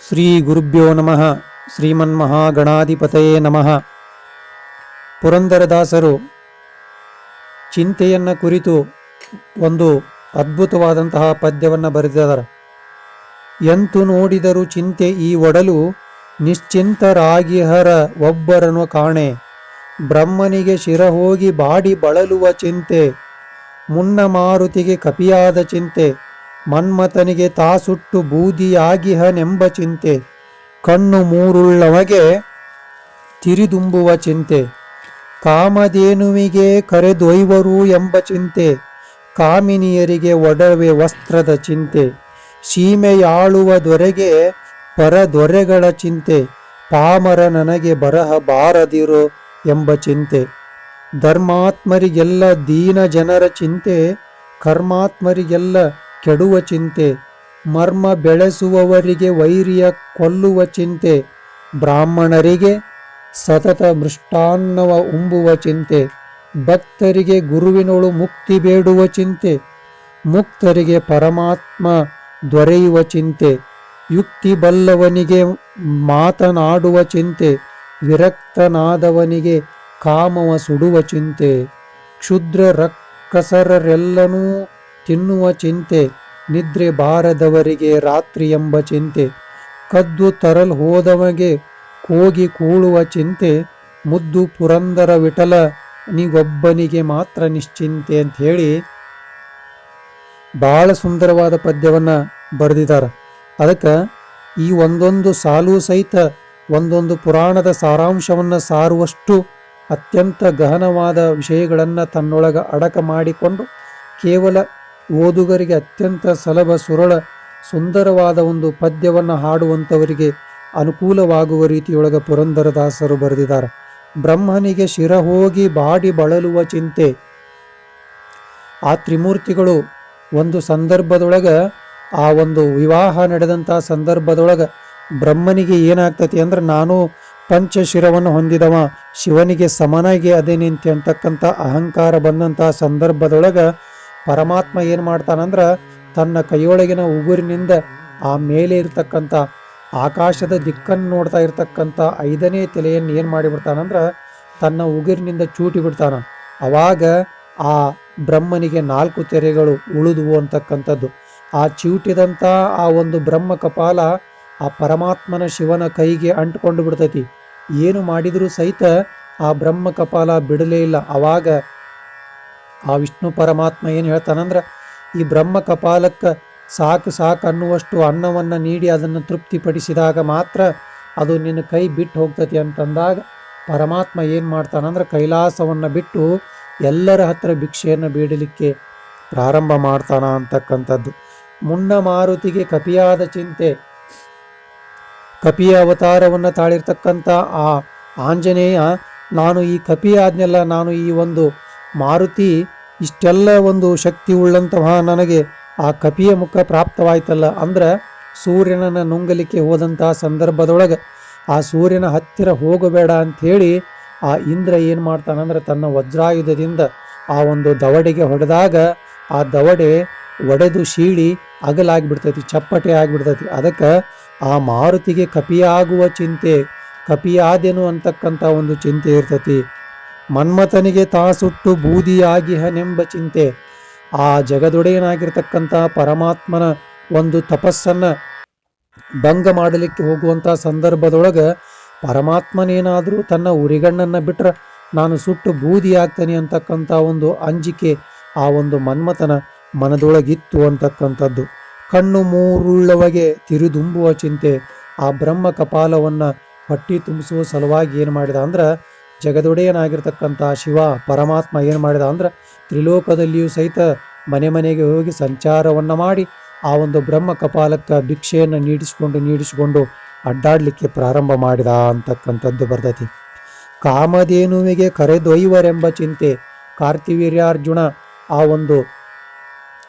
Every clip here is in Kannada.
ಶ್ರೀ ಗುರುಭ್ಯೋ ನಮಃ ಶ್ರೀಮನ್ಮಹಾಗಣಾಧಿಪತಯೇ ನಮಃ ಪುರಂದರದಾಸರು ಚಿಂತೆಯನ್ನು ಕುರಿತು ಒಂದು ಅದ್ಭುತವಾದಂತಹ ಪದ್ಯವನ್ನು ಬರೆದಿದ್ದಾರೆ. ಎಂತು ನೋಡಿದರು ಚಿಂತೆ ಈ ಒಡಲು, ನಿಶ್ಚಿಂತರಾಗಿಹರ ಒಬ್ಬರನ್ನು ಕಾಣೆ. ಬ್ರಹ್ಮನಿಗೆ ಶಿರ ಹೋಗಿ ಬಾಡಿ ಬಳಲುವ ಚಿಂತೆ, ಮುನ್ನ ಮಾರುತಿಗೆ ಕಪಿಯಾದ ಚಿಂತೆ. ಮನ್ಮಥನಿಗೆ ತಾಸುಟ್ಟು ಬೂದಿಯಾಗಿಹನೆಂಬ ಚಿಂತೆ, ಕಣ್ಣು ಮೂರುಳ್ಳವಗೆ ತಿರಿದುಂಬುವ ಚಿಂತೆ, ಕಾಮಧೇನುವಿಗೆ ಕರೆದೊಯ್ವರು ಎಂಬ ಚಿಂತೆ, ಕಾಮಿನಿಯರಿಗೆ ಒಡವೆ ವಸ್ತ್ರದ ಚಿಂತೆ, ಸೀಮೆಯಾಳುವ ದೊರೆಗೆ ಪರದೊರೆಗಳ ಚಿಂತೆ, ಪಾಮರ ನನಗೆ ಬರಹ ಬಾರದಿರೋ ಎಂಬ ಚಿಂತೆ, ಧರ್ಮಾತ್ಮರಿಗೆಲ್ಲ ದೀನ ಜನರ ಚಿಂತೆ, ಕರ್ಮಾತ್ಮರಿಗೆಲ್ಲ ಕೆಡುವ ಚಿಂತೆ, ಮರ್ಮ ಬೆಳೆಸುವವರಿಗೆ ವೈರಿಯ ಕೊಲ್ಲುವ ಚಿಂತೆ, ಬ್ರಾಹ್ಮಣರಿಗೆ ಸತತ ಮೃಷ್ಟಾನ್ನವ ಉಂಬುವ ಚಿಂತೆ, ಭಕ್ತರಿಗೆ ಗುರುವಿನೊಳು ಮುಕ್ತಿ ಬೇಡುವ ಚಿಂತೆ, ಮುಕ್ತರಿಗೆ ಪರಮಾತ್ಮ ದೊರೆಯುವ ಚಿಂತೆ ಯುಕ್ತಿ ಬಲ್ಲವನಿಗೆ ಮಾತನಾಡುವ ಚಿಂತೆ, ವಿರಕ್ತನಾದವನಿಗೆ ಕಾಮವ ಸುಡುವ ಚಿಂತೆ, ಕ್ಷುದ್ರ ರಕ್ಕಸರೆಲ್ಲನೂ ತಿನ್ನುವ ಚಿಂತೆ, ನಿದ್ರೆ ಬಾರದವರಿಗೆ ರಾತ್ರಿ ಎಂಬ ಚಿಂತೆ, ಕದ್ದು ತರಲ್ ಹೋದವಗೆ ಕೋಗಿ ಕೂಳುವ ಚಿಂತೆ, ಮುದ್ದು ಪುರಂದರ ವಿಠಲ, ನಿಗೊಬ್ಬನಿಗೆ ಮಾತ್ರ ನಿಶ್ಚಿಂತೆ ಅಂತ ಹೇಳಿ ಬಹಳ ಸುಂದರವಾದ ಪದ್ಯವನ್ನು ಬರೆದಿದ್ದಾರೆ. ಅದಕ್ಕೆ ಈ ಒಂದೊಂದು ಸಾಲು ಸಹಿತ ಒಂದೊಂದು ಪುರಾಣದ ಸಾರಾಂಶವನ್ನು ಸಾರುವಷ್ಟು ಅತ್ಯಂತ ಗಹನವಾದ ವಿಷಯಗಳನ್ನು ತನ್ನೊಳಗೆ ಅಡಕ ಮಾಡಿಕೊಂಡು ಕೇವಲ ಓದುಗರಿಗೆ ಅತ್ಯಂತ ಸುಲಭ, ಸುರಳ, ಸುಂದರವಾದ ಒಂದು ಪದ್ಯವನ್ನು ಹಾಡುವಂಥವರಿಗೆ ಅನುಕೂಲವಾಗುವ ರೀತಿಯೊಳಗ ಪುರಂದರದಾಸರು ಬರೆದಿದ್ದಾರೆ. ಬ್ರಹ್ಮನಿಗೆ ಶಿರ ಹೋಗಿ ಬಾಡಿ ಬಳಲುವ ಚಿಂತೆ. ಆ ತ್ರಿಮೂರ್ತಿಗಳು ಒಂದು ಸಂದರ್ಭದೊಳಗ, ಆ ಒಂದು ವಿವಾಹ ನಡೆದಂಥ ಸಂದರ್ಭದೊಳಗ ಬ್ರಹ್ಮನಿಗೆ ಏನಾಗ್ತತಿ ಅಂದ್ರೆ ನಾನು ಪಂಚಶಿರವನ್ನು ಹೊಂದಿದವ, ಶಿವನಿಗೆ ಸಮನಾಗಿ ಅದೇನಿಂತೆ ಅಂತಕ್ಕಂಥ ಅಹಂಕಾರ ಬಂದಂಥ ಸಂದರ್ಭದೊಳಗ ಪರಮಾತ್ಮ ಏನು ಮಾಡ್ತಾನಂದ್ರೆ ತನ್ನ ಕೈಯೊಳಗಿನ ಉಗುರಿನಿಂದ ಆ ಮೇಲೆ ಇರತಕ್ಕಂಥ ಆಕಾಶದ ದಿಕ್ಕನ್ನು ನೋಡ್ತಾ ಇರ್ತಕ್ಕಂಥ ಐದನೇ ತಲೆಯನ್ನು ಏನು ಮಾಡಿಬಿಡ್ತಾನಂದ್ರೆ ತನ್ನ ಉಗುರಿನಿಂದ ಚೂಟಿ ಬಿಡ್ತಾನ. ಅವಾಗ ಆ ಬ್ರಹ್ಮನಿಗೆ ನಾಲ್ಕು ತೆರೆಗಳು ಉಳಿದುವು ಅಂತಕ್ಕಂಥದ್ದು. ಆ ಚೂಟಿದಂಥ ಆ ಒಂದು ಬ್ರಹ್ಮ ಕಪಾಲ ಆ ಪರಮಾತ್ಮನ ಶಿವನ ಕೈಗೆ ಅಂಟ್ಕೊಂಡು ಬಿಡ್ತೈತಿ. ಏನು ಮಾಡಿದರೂ ಸಹಿತ ಆ ಬ್ರಹ್ಮ ಕಪಾಲ ಬಿಡಲೇ ಇಲ್ಲ. ಅವಾಗ ಆ ವಿಷ್ಣು ಪರಮಾತ್ಮ ಏನು ಹೇಳ್ತಾನಂದ್ರೆ, ಈ ಬ್ರಹ್ಮ ಕಪಾಲಕ್ಕೆ ಸಾಕು ಸಾಕು ಅನ್ನುವಷ್ಟು ಅನ್ನವನ್ನು ನೀಡಿ ಅದನ್ನು ತೃಪ್ತಿಪಡಿಸಿದಾಗ ಮಾತ್ರ ಅದು ನಿನ್ನ ಕೈ ಬಿಟ್ಟು ಹೋಗ್ತತಿ ಅಂತಂದಾಗ ಪರಮಾತ್ಮ ಏನು ಮಾಡ್ತಾನಂದ್ರೆ ಕೈಲಾಸವನ್ನು ಬಿಟ್ಟು ಎಲ್ಲರ ಹತ್ರ ಭಿಕ್ಷೆಯನ್ನು ಬೇಡಲಿಕ್ಕೆ ಪ್ರಾರಂಭ ಮಾಡ್ತಾನ ಅಂತಕ್ಕಂಥದ್ದು. ಮುನ್ನ ಮಾರುತಿಗೆ ಕಪಿಯಾದ ಚಿಂತೆ, ಕಪಿಯ ಅವತಾರವನ್ನು ತಾಳಿರ್ತಕ್ಕಂಥ ಆ ಆಂಜನೇಯ, ನಾನು ಈ ಕಪಿ ಆದ್ನೆಲ್ಲ ನಾನು ಈ ಒಂದು ಮಾರುತಿ, ಇಷ್ಟೆಲ್ಲ ಒಂದು ಶಕ್ತಿ ಉಳ್ಳಂತಹ ನನಗೆ ಆ ಕಪಿಯ ಮುಖ ಪ್ರಾಪ್ತವಾಯ್ತಲ್ಲ. ಅಂದ್ರೆ ಸೂರ್ಯನನ್ನ ನುಂಗಲಿಕ್ಕೆ ಹೋದಂತಹ ಸಂದರ್ಭದೊಳಗೆ ಆ ಸೂರ್ಯನ ಹತ್ತಿರ ಹೋಗಬೇಡ ಅಂಥೇಳಿ ಆ ಇಂದ್ರ ಏನು ಮಾಡ್ತಾನಂದ್ರೆ ತನ್ನ ವಜ್ರಾಯುಧದಿಂದ ಆ ಒಂದು ದವಡೆಗೆ ಹೊಡೆದಾಗ ಆ ದವಡೆ ಒಡೆದು ಶೀಳಿ ಅಗಲಾಗಿಬಿಡ್ತೈತಿ, ಚಪ್ಪಟೆ ಆಗಿಬಿಡ್ತೈತಿ. ಅದಕ್ಕೆ ಆ ಮಾರುತಿಗೆ ಕಪಿಯಾಗುವ ಚಿಂತೆ, ಕಪಿಯಾದೆನು ಅಂತಕ್ಕಂಥ ಒಂದು ಚಿಂತೆ ಇರ್ತೈತಿ. ಮನ್ಮಥನಿಗೆ ತಾಸುಟ್ಟು ಬೂದಿಯಾಗಿಹನೆಂಬ ಚಿಂತೆ. ಆ ಜಗದೊಡೆಯನಾಗಿರ್ತಕ್ಕಂಥ ಪರಮಾತ್ಮನ ಒಂದು ತಪಸ್ಸನ್ನ ಭಂಗ ಮಾಡಲಿಕ್ಕೆ ಹೋಗುವಂಥ ಸಂದರ್ಭದೊಳಗೆ ಪರಮಾತ್ಮನೇನಾದರೂ ತನ್ನ ಉರಿಗಣ್ಣನ್ನು ಬಿಟ್ರೆ ನಾನು ಸುಟ್ಟು ಬೂದಿ ಆಗ್ತೇನೆ ಅಂತಕ್ಕಂಥ ಒಂದು ಅಂಜಿಕೆ ಆ ಒಂದು ಮನ್ಮಥನ ಮನದೊಳಗಿತ್ತು ಅಂತಕ್ಕಂಥದ್ದು. ಕಣ್ಣು ಮೂರುಳ್ಳವಗೆ ತಿರುದುಂಬುವ ಚಿಂತೆ ಆ ಬ್ರಹ್ಮ ಕಪಾಲವನ್ನು ಹೊಟ್ಟಿ ತುಂಬಿಸುವ ಸಲುವಾಗಿ ಏನು ಮಾಡಿದ ಅಂದ್ರೆ ಜಗದೊಡೆಯನಾಗಿರ್ತಕ್ಕಂಥ ಶಿವ ಪರಮಾತ್ಮ ಏನು ಮಾಡಿದ ಅಂದ್ರೆ ತ್ರಿಲೋಕದಲ್ಲಿಯೂ ಸಹಿತ ಮನೆ ಮನೆಗೆ ಹೋಗಿ ಸಂಚಾರವನ್ನು ಮಾಡಿ ಆ ಒಂದು ಬ್ರಹ್ಮ ಕಪಾಲಕ್ಕೆ ಭಿಕ್ಷೆಯನ್ನು ನೀಡಿಸಿಕೊಂಡು ನೀಡಿಸಿಕೊಂಡು ಅಡ್ಡಾಡಲಿಕ್ಕೆ ಪ್ರಾರಂಭ ಮಾಡಿದ ಅಂತಕ್ಕಂಥದ್ದು ಬರ್ತತಿ. ಕಾಮಧೇನುವಿಗೆ ಕರೆದೊಯ್ಯುವರೆಂಬ ಚಿಂತೆ ಕಾರ್ತಿವೀರ್ಯಾರ್ಜುನ ಆ ಒಂದು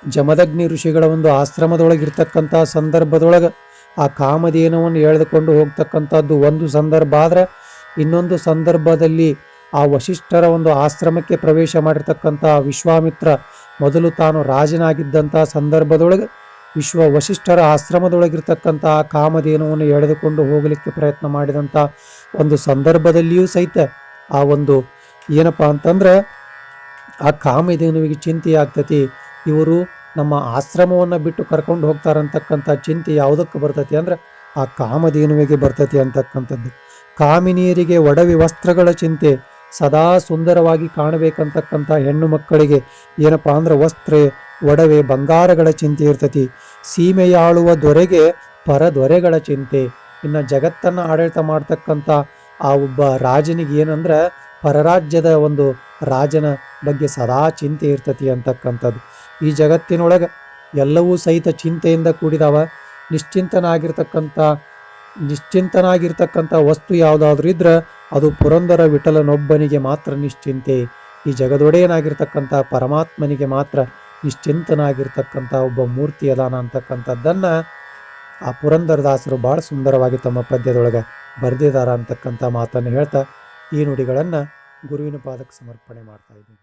ಜಮದಗ್ನಿ ಋಷಿಗಳ ಒಂದು ಆಶ್ರಮದೊಳಗಿರ್ತಕ್ಕಂಥ ಸಂದರ್ಭದೊಳಗೆ ಆ ಕಾಮಧೇನವನ್ನು ಎಳೆದುಕೊಂಡು ಹೋಗ್ತಕ್ಕಂಥದ್ದು ಒಂದು ಸಂದರ್ಭ ಆದ್ರೆ ಇನ್ನೊಂದು ಸಂದರ್ಭದಲ್ಲಿ ಆ ವಶಿಷ್ಠರ ಒಂದು ಆಶ್ರಮಕ್ಕೆ ಪ್ರವೇಶ ಮಾಡಿರ್ತಕ್ಕಂಥ ವಿಶ್ವಾಮಿತ್ರ ಮೊದಲು ತಾನು ರಾಜನಾಗಿದ್ದಂಥ ಸಂದರ್ಭದೊಳಗೆ ವಿಶ್ವ ವಶಿಷ್ಠರ ಆಶ್ರಮದೊಳಗಿರ್ತಕ್ಕಂಥ ಆ ಕಾಮಧೇನುವನ್ನು ಎಳೆದುಕೊಂಡು ಹೋಗಲಿಕ್ಕೆ ಪ್ರಯತ್ನ ಮಾಡಿದಂಥ ಒಂದು ಸಂದರ್ಭದಲ್ಲಿಯೂ ಸಹಿತ ಆ ಒಂದು ಏನಪ್ಪಾ ಅಂತಂದ್ರೆ ಆ ಕಾಮಧೇನುವಿಗೆ ಚಿಂತೆ ಆಗ್ತತಿ. ಇವರು ನಮ್ಮ ಆಶ್ರಮವನ್ನು ಬಿಟ್ಟು ಕರ್ಕೊಂಡು ಹೋಗ್ತಾರಂತಕ್ಕಂಥ ಚಿಂತೆ ಯಾವುದಕ್ಕೆ ಬರ್ತತಿ ಅಂದ್ರೆ ಆ ಕಾಮಧೇನುವಿಗೆ ಬರ್ತತಿ ಅಂತಕ್ಕಂಥದ್ದು. ಕಾಮಿನಿಯರಿಗೆ ಒಡವಿ ವಸ್ತ್ರಗಳ ಚಿಂತೆ ಸದಾ ಸುಂದರವಾಗಿ ಕಾಣಬೇಕಂತಕ್ಕಂಥ ಹೆಣ್ಣು ಮಕ್ಕಳಿಗೆ ಏನಪ್ಪ ಅಂದ್ರೆ ವಸ್ತ್ರ, ಒಡವೆ, ಬಂಗಾರಗಳ ಚಿಂತೆ ಇರ್ತತಿ. ಸೀಮೆಯಾಳುವ ದೊರೆಗೆ ಪರದೊರೆಗಳ ಚಿಂತೆ. ಇನ್ನು ಜಗತ್ತನ್ನ ಆಡಳಿತ ಮಾಡ್ತಕ್ಕಂಥ ಆ ಒಬ್ಬ ರಾಜನಿಗೆ ಏನಂದ್ರೆ ಪರರಾಜ್ಯದ ಒಂದು ರಾಜನ ಬಗ್ಗೆ ಸದಾ ಚಿಂತೆ ಇರ್ತತಿ ಅಂತಕ್ಕಂಥದ್ದು. ಈ ಜಗತ್ತಿನೊಳಗೆ ಎಲ್ಲವೂ ಸಹಿತ ಚಿಂತೆಯಿಂದ ಕೂಡಿದವ. ನಿಶ್ಚಿಂತನಾಗಿರ್ತಕ್ಕಂಥ ನಿಶ್ಚಿಂತನಾಗಿರ್ತಕ್ಕಂಥ ವಸ್ತು ಯಾವುದಾದ್ರೂ ಇದ್ರೆ ಅದು ಪುರಂದರ ವಿಠಲನೊಬ್ಬನಿಗೆ ಮಾತ್ರ ನಿಶ್ಚಿಂತೆ. ಈ ಜಗದೊಡೆಯನಾಗಿರ್ತಕ್ಕಂಥ ಪರಮಾತ್ಮನಿಗೆ ಮಾತ್ರ ನಿಶ್ಚಿಂತನಾಗಿರ್ತಕ್ಕಂಥ ಒಬ್ಬ ಮೂರ್ತಿ ಅದಾನ ಅಂತಕ್ಕಂಥದ್ದನ್ನ ಆ ಪುರಂದರದಾಸರು ಬಹಳ ಸುಂದರವಾಗಿ ತಮ್ಮ ಪದ್ಯದೊಳಗೆ ಬರೆದಿದ್ದಾರ ಅಂತಕ್ಕಂಥ ಮಾತನ್ನು ಹೇಳ್ತಾ ಈ ನುಡಿಗಳನ್ನು ಗುರುವಿನ ಪಾದಕ್ಕೆ ಸಮರ್ಪಣೆ ಮಾಡ್ತಾ ಇದ್ದೀನಿ.